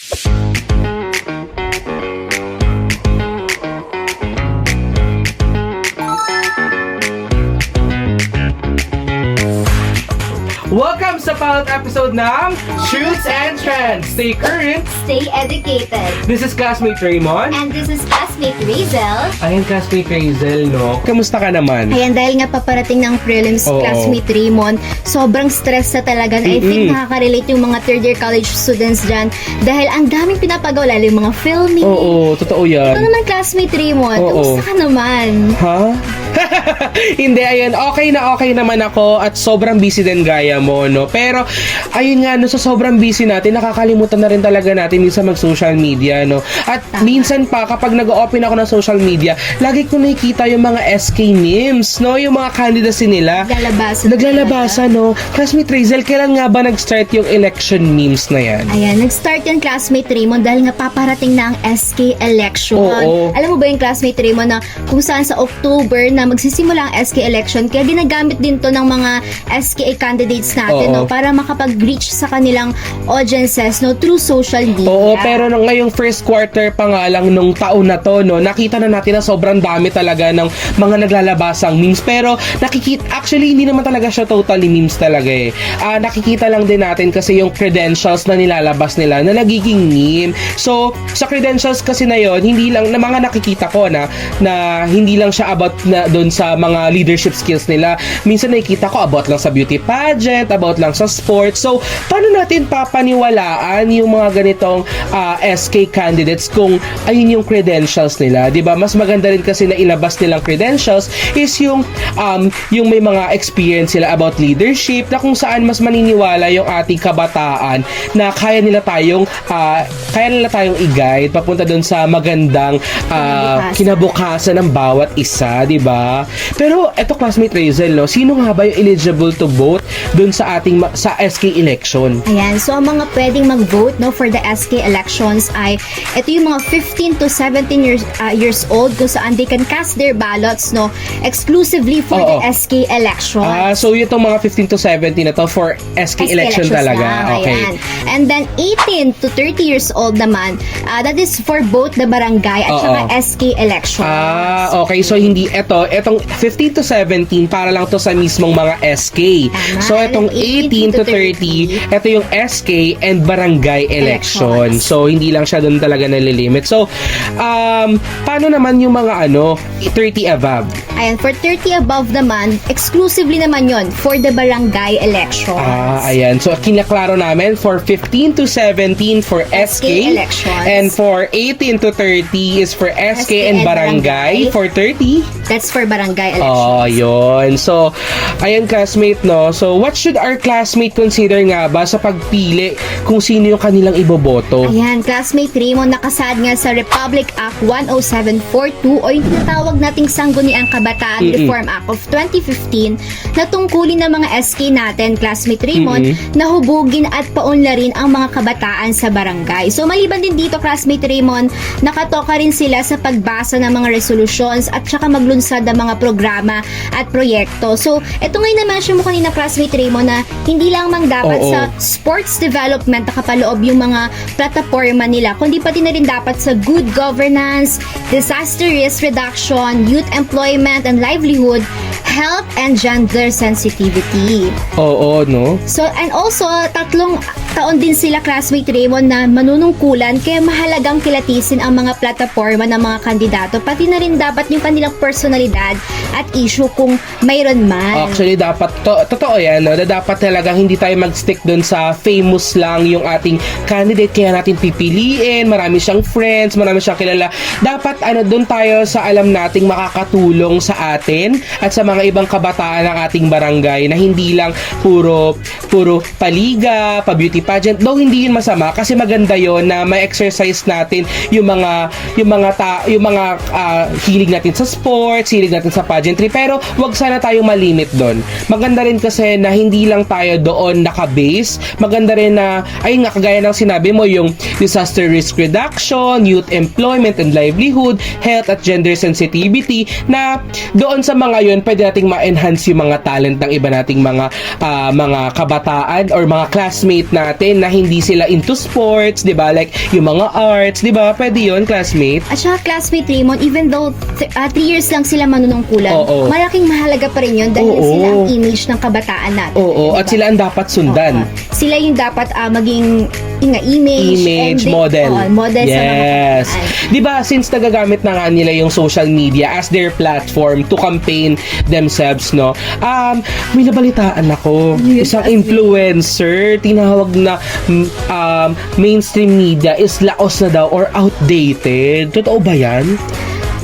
Thank you Welcome sa pilot episode ng Shoots and Trends. Stay current. Stay educated. This is classmate Raymond. And this is classmate Rizel. Ayan, classmate Razel, no? Kamusta ka naman? Ayan, dahil nga paparating ng prelims Oo. classmate Raymond, sobrang stress na talaga. And I think Mm-mm. nakaka-relate yung mga third year college students dyan. Dahil ang daming pinapagawa, lalo yung mga filming. Oo, totoo Ito yan. naman classmate Raymond, Oo. kamusta ka naman? Ha? Hindi, ayun, okay na okay naman ako at sobrang busy din gaya mo, no? Pero, ayun nga, no, sa sobrang busy natin, nakakalimutan na rin talaga natin minsan mag-social media, no? At minsan pa, kapag nag-open ako ng social media, lagi ko nakikita yung mga SK memes, no? Yung mga candidacy nila. Naglalabasan. Naglalabasan, no? Classmate Razel, kailan nga ba nag-start yung election memes na yan? Ayan, nag-start yung classmate Raymond dahil nga paparating na ang SK election. Oo. Alam mo ba yung classmate Raymond na kung saan sa October na magsisimula ang SK election, kaya ginagamit din to ng mga SK candidates natin Oo. no, para makapag-reach sa kanilang audiences no, through social media. Oo, pero nung ngayong first quarter pa nga lang nung taon na to, no, nakita na natin na sobrang dami talaga ng mga naglalabasang memes. Pero nakikita, actually, hindi naman talaga siya totally memes talaga eh. Ah, nakikita lang din natin kasi yung credentials na nilalabas nila na nagiging meme. So, sa credentials kasi na yon hindi lang, na mga nakikita ko na, na hindi lang siya about na doon sa mga leadership skills nila. Minsan nakikita ko about lang sa beauty pageant, about lang sa sports. So, paano natin papaniwalaan yung mga ganitong ah, SK candidates kung ayun yung credentials nila, 'di ba? Mas maganda rin kasi na ilabas nilang credentials is yung um yung may mga experience sila about leadership na kung saan mas maniniwala yung ating kabataan na kaya nila tayong ah, kaya nila tayong i-guide papunta doon sa magandang Kinabukasan. kinabukasan ng bawat isa, 'di ba? Pero eto classmate Razel, no, sino nga ba yung eligible to vote doon sa ating sa SK election? Ayan, so ang mga pwedeng mag-vote no for the SK elections ay ito yung mga 15 to 17 years uh, years old kung saan they can cast their ballots no exclusively for Oo. the SK election. Ah, so itong mga 15 to 17 na to for SK, SK election talaga. lang, okay. ayan. And then 18 to 30 years old naman, uh, that is for both the barangay at Oo. saka SK elections. Ah, okay. So hindi ito, etong 15 to 17 para lang to sa mismong mga SK. Tama. So itong 18 to 30, ito yung SK and barangay election. So hindi lang siya doon talaga nalilimit. So um paano naman yung mga ano 30 above? Ayan, for 30 above naman, exclusively naman yon for the barangay elections. Ah, ayan. So, kinaklaro namin for 15 to 17 for SK. elections. And for 18 to 30 is for SK, and and barangay. barangay. For 30, That's for barangay elections. Oh, yun. So, ayan classmate, no? So, what should our classmate consider nga ba sa pagpili kung sino yung kanilang iboboto? Ayan, classmate Raymond, nakasad nga sa Republic Act 10742 o yung tinatawag nating Sangguniang Kabataan Mm-mm. Reform Act of 2015 na tungkulin ng mga SK natin, classmate Raymond, na hubugin at paunlarin ang mga kabataan sa barangay. So maliban din dito, classmate Raymond, nakatoka rin sila sa pagbasa ng mga resolutions at saka maglunsad ng mga programa at proyekto. So, ito ngayon naman siya mo kanina, classmate Raymond, na hindi lang mang dapat Oo. sa sports development nakapaloob yung mga plataforma nila, kundi pati na rin dapat sa good governance, disaster risk reduction, youth employment and livelihood, health and gender sensitivity. Oo, no? So, and also, tatlong taon din sila classmate Raymond na manunungkulan kaya mahalagang kilatisin ang mga plataforma ng mga kandidato pati na rin dapat yung kanilang personalidad at issue kung mayroon man. Actually, dapat, to, totoo yan, no? na dapat talagang hindi tayo mag-stick dun sa famous lang yung ating candidate, kaya natin pipiliin, marami siyang friends, marami siyang kilala. Dapat, ano, dun tayo sa alam nating makakatulong sa atin at sa mga ibang kabataan ng ating barangay na hindi lang puro, puro paliga, pa-beauty pageant. Though hindi yun masama, kasi maganda yon na may exercise natin yung mga, yung mga, ta, yung mga ah, hilig natin sa sports, hilig mahilig natin sa pageantry. Pero wag sana tayong malimit doon. Maganda rin kasi na hindi lang tayo doon naka-base. Maganda rin na, ayun nga, kagaya ng sinabi mo, yung disaster risk reduction, youth employment and livelihood, health at gender sensitivity, na doon sa mga yun, pwede nating ma-enhance yung mga talent ng iba nating mga ah, mga kabataan or mga classmate natin na hindi sila into sports, 'di ba? Like yung mga arts, 'di ba? Pwede 'yon, classmate. At saka classmate Raymond, even though 3 years lang sila manunungkulan, Oo. malaking mahalaga pa rin yun dahil Oo. sila ang image ng kabataan natin. Oo, Diba? at sila ang dapat sundan. Oo. Sila yung dapat ah, maging inga image, Image, and they- model. Oo, model sa mga yes. kabataan. 'Di ba since nagagamit na nga nila yung social media as their platform to campaign themselves, no? Um, may nabalitaan ako. Yes, Isang as in. influencer tinawag na mm, um, mainstream media is laos na daw or outdated. Totoo ba 'yan?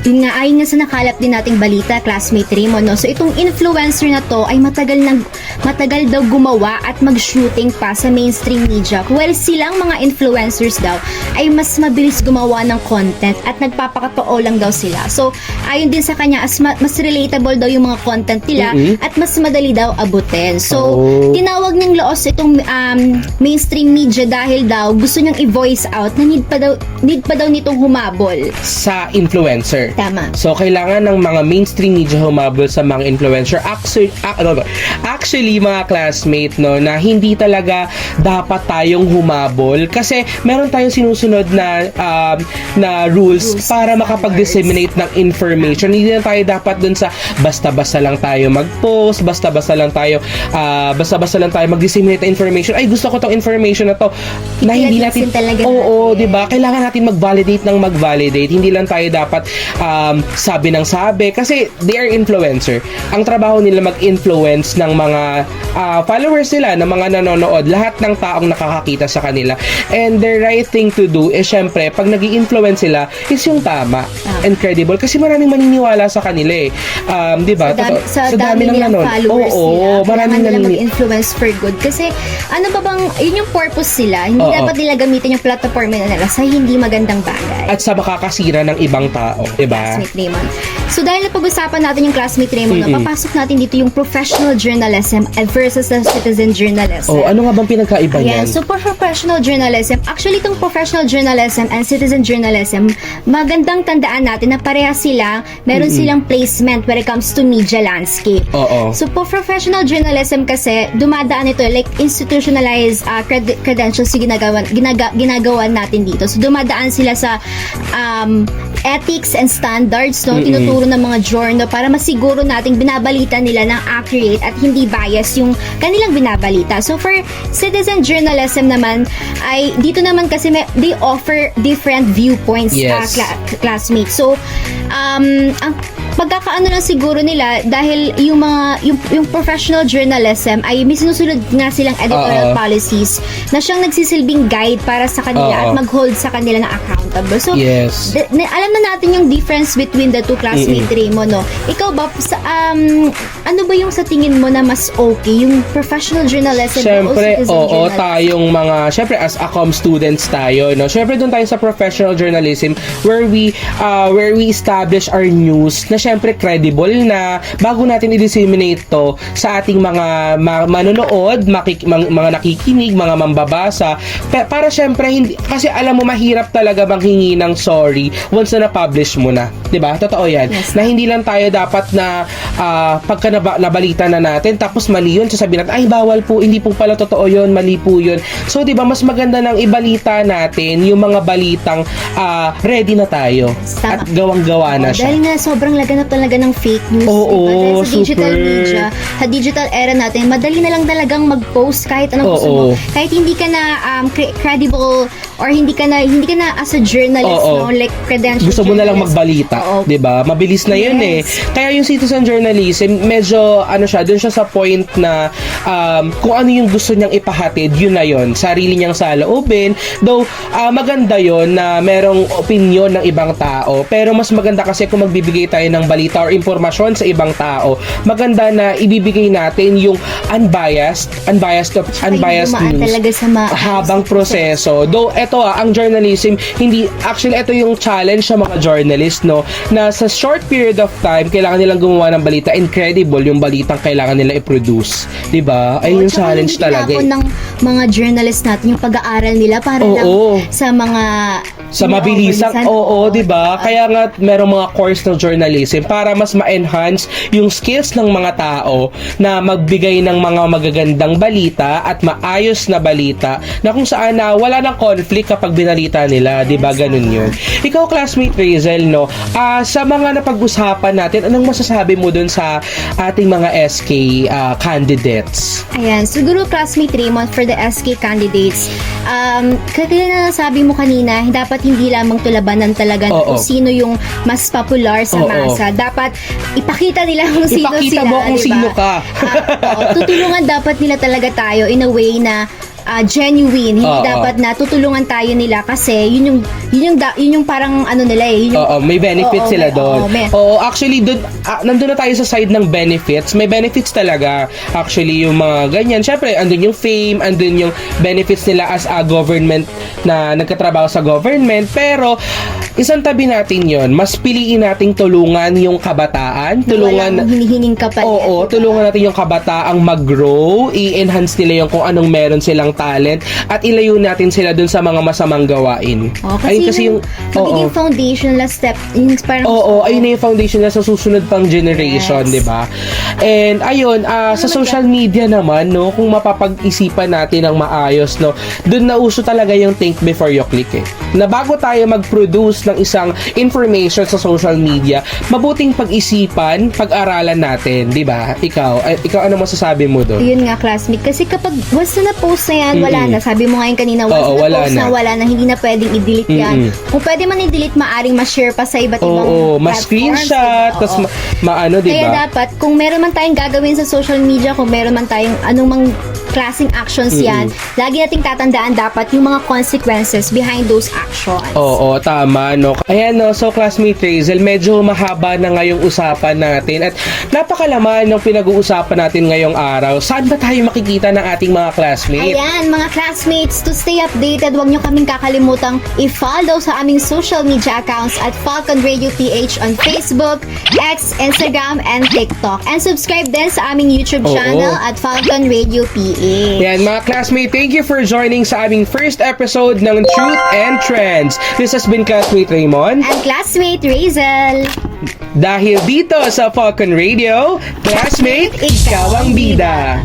Yun nga, ayon nga sa nakalap din nating balita, classmate Raymond, no? So, itong influencer na to ay matagal nang matagal daw gumawa at mag-shooting pa sa mainstream media. Well, silang mga influencers daw ay mas mabilis gumawa ng content at nagpapakatoo lang daw sila. So, ayon din sa kanya, as ma- mas relatable daw yung mga content nila Mhm. at mas madali daw abutin. So, Oh. tinawag niyang loos itong um, mainstream media dahil daw gusto niyang i-voice out na need pa daw, need pa daw nitong humabol. Sa influencer. Tama. So, kailangan ng mga mainstream media humabol sa mga influencer. Actually, ah, ano actually mga classmate, no, na hindi talaga dapat tayong humabol kasi meron tayong sinusunod na um, na rules, Rules, para makapag-disseminate ng information. Hindi na tayo dapat dun sa basta-basta lang tayo mag-post, basta-basta lang tayo ah, basta-basta lang tayo mag-disseminate ng information. Ay, gusto ko tong information na to na hindi natin Oo, natin. 'di ba? Kailangan natin mag-validate ng mag-validate. Hindi lang tayo dapat um, sabi ng sabi kasi they are influencer. Ang trabaho nila mag-influence ng mga ah, followers nila, ng mga nanonood, lahat ng taong nakakakita sa kanila. And the right thing to do is syempre, pag nag influence sila, is yung tama and credible. Kasi maraming maniniwala sa kanila eh. Um, 'di ba? Sa dami, Totoo- sa dami ng nilang nanon- followers Oo, nila, maraming nila mag-influence for good. Kasi, ano ba bang, yun yung purpose sila. Hindi Oo. dapat nila gamitin yung platform nila sa hindi magandang bagay. at sa makakasira ng ibang tao, 'di ba? Classmate Raymond. So dahil napag-usapan natin yung classmate Raymond, no, Mm-mm. papasok natin dito yung professional journalism versus the citizen journalism. Oh, ano nga bang pinagkaiba niyan? so for professional journalism, actually itong professional journalism and citizen journalism, magandang tandaan natin na pareha sila, meron silang placement when it comes to media landscape. Oo. So, po professional journalism kasi, dumadaan ito, like, institutionalized uh, cred- credentials yung ginagawa, ginaga, ginagawa natin dito. So, dumadaan sila sa um, ethics and standards, no? Mm-mm. Tinuturo ng mga journal para masiguro nating binabalita nila ng accurate at hindi bias yung kanilang binabalita. So, for citizen journalism naman, ay, dito naman kasi may, they offer different viewpoints, uh, Yes. cla- classmates. So, um, ang pagkakaano lang siguro nila dahil yung mga yung, yung professional journalism ay may sinusunod nga silang editorial Oo. policies na siyang nagsisilbing guide para sa kanila Oo. at mag-hold sa kanila ng accountable. So, Yes. d- na- alam na natin yung difference between the two classmate Raymond, no? Ikaw ba, sa, um, ano ba yung sa tingin mo na mas okay? Yung professional journalism Siyempre, o oo, journalism? tayong mga, siyempre as ACOM students tayo, no? Siyempre doon tayo sa professional journalism where we uh, where we establish our news na siyempre credible na bago natin i-disseminate to sa ating mga ma- manonood, makik- mang- mga nakikinig, mga mambabasa. Pe- para siyempre hindi kasi alam mo mahirap talaga manghingi ng sorry once na na-publish mo na, 'di ba? Totoo 'yan. Yes. Na hindi lang tayo dapat na ah, pagka naba- nabalita na natin tapos mali yun, sasabihin natin, ay bawal po, hindi po pala totoo yun, mali po yun. So, di ba, mas maganda nang ibalita natin yung mga balitang ah, ready na tayo Tama. at gawang-gawa na siya. Dahil nga sobrang laganap talaga ng fake news. Oo, diba? Dahil sa digital super. media, sa digital era natin, madali na lang talagang mag-post kahit anong gusto mo. Oo. Kahit hindi ka na um, cre- credible or hindi ka na hindi ka na as a journalist, Oo. no? Like credential Gusto mo na lang journalist. magbalita, Oo. 'di ba? Mabilis na 'yun eh. Yes. Kaya yung citizen journalism, medyo ano siya, doon siya sa point na um, kung ano yung gusto niyang ipahatid, yun na 'yon. Sarili niyang saloobin. Though ah, maganda 'yon na merong opinion ng ibang tao, pero mas maganda kasi kung magbibigay tayo ng balita or impormasyon sa ibang tao, maganda na ibibigay natin yung unbiased, unbiased, yung unbiased dumaan news talaga sa ma- habang proseso. Though eto ah, ang journalism hindi actually ito yung challenge sa mga journalist no na sa short period of time kailangan nilang gumawa ng balita incredible yung balitang kailangan nila i-produce, 'di ba? Ayun yung Tsaka challenge hindi talaga. eh. ng mga journalist natin yung pag-aaral nila para Oo. lang sa mga sa mabilisan, inobilisan. oo, 'di ba? Kaya nga merong mga course ng journalism para mas ma-enhance yung skills ng mga tao na magbigay ng mga magagandang balita at maayos na balita na kung saan na wala nang conflict kapag binalita nila, 'di ba? Ganun 'yun. Ikaw classmate Razel, no? Ah, sa mga napag-usapan natin, anong masasabi mo dun sa ating mga SK ah, candidates? Ayan, siguro classmate Raymond for the SK candidates. Um, kaya na nasabi mo kanina, dapat hindi lamang tulabanan talaga Oo. kung sino yung mas popular sa Oo. masa. Dapat ipakita nila kung sino Ipakita sila. mo kung diba? sino ka. Ah, oo. tutulungan dapat nila talaga tayo in a way na ah, genuine. Hindi Oo. dapat na tutulungan tayo nila kasi yun yung yun yung da- yun yung parang ano nila eh. Yun yung, Oo, may benefits Oo, sila doon. oo, actually doon ah, nandun na tayo sa side ng benefits. May benefits talaga. Actually yung mga ganyan. Syempre, andun yung fame, andun yung benefits nila as a government na nagkatrabaho sa government. Pero isang tabi natin 'yon. Mas piliin nating tulungan yung kabataan, tulungan walang hinihinging kapalit. Oo, tulungan natin yung kabataang mag-grow, i-enhance nila yung kung anong meron silang talent at ilayo natin sila dun sa mga masamang gawain. Oh, Ayun kasi, yung, magiging oo. foundation na step, yung parang Oo, ayun na yung foundation na sa susunod pang generation, Yes. 'di ba? And ayun, ah, sa social media naman, no, kung mapapag-isipan natin ng maayos, no, doon na uso talaga yung think before you click eh. Na bago tayo mag-produce ng isang information sa social media, mabuting pag-isipan, pag-aralan natin, 'di ba? Ikaw, ay, ikaw ano masasabi mo doon? Yun nga, classmate. Kasi kapag once na na-post na yan, wala Mm-mm. na. Sabi mo ngayon kanina, once Oo, na wala na. na. wala na. Hindi na pwedeng i-delete yan. Mm-mm. Kung pwede man i-delete, maaring ma-share pa sa iba't ibang Oo, platforms, ma-screenshot, diba? tapos Oo. ma- maano, 'di Kaya ba? dapat, kung meron man tayong gagawin sa social media, kung meron man tayong anong mang klaseng actions yan, lagi nating tatandaan dapat yung mga consequences behind those actions. Oo, tama, no? Ayan, no? So, classmate Razel, medyo mahaba na ngayong usapan natin at napakalaman ng pinag-uusapan natin ngayong araw. Saan ba tayo makikita ng ating mga classmates? Ayan, mga classmates, to stay updated, huwag nyo kaming kakalimutang i-follow sa aming social media accounts at Falcon Radio PH on Facebook, X, Instagram, and TikTok. And subscribe din sa aming YouTube Oo. channel at Falcon Radio PH. Yan, mga classmate, thank you for joining sa aming first episode ng Truth and Trends. This has been classmate Raymond. And classmate Razel. Dahil dito sa Falcon Radio, classmate, ikaw ang bida.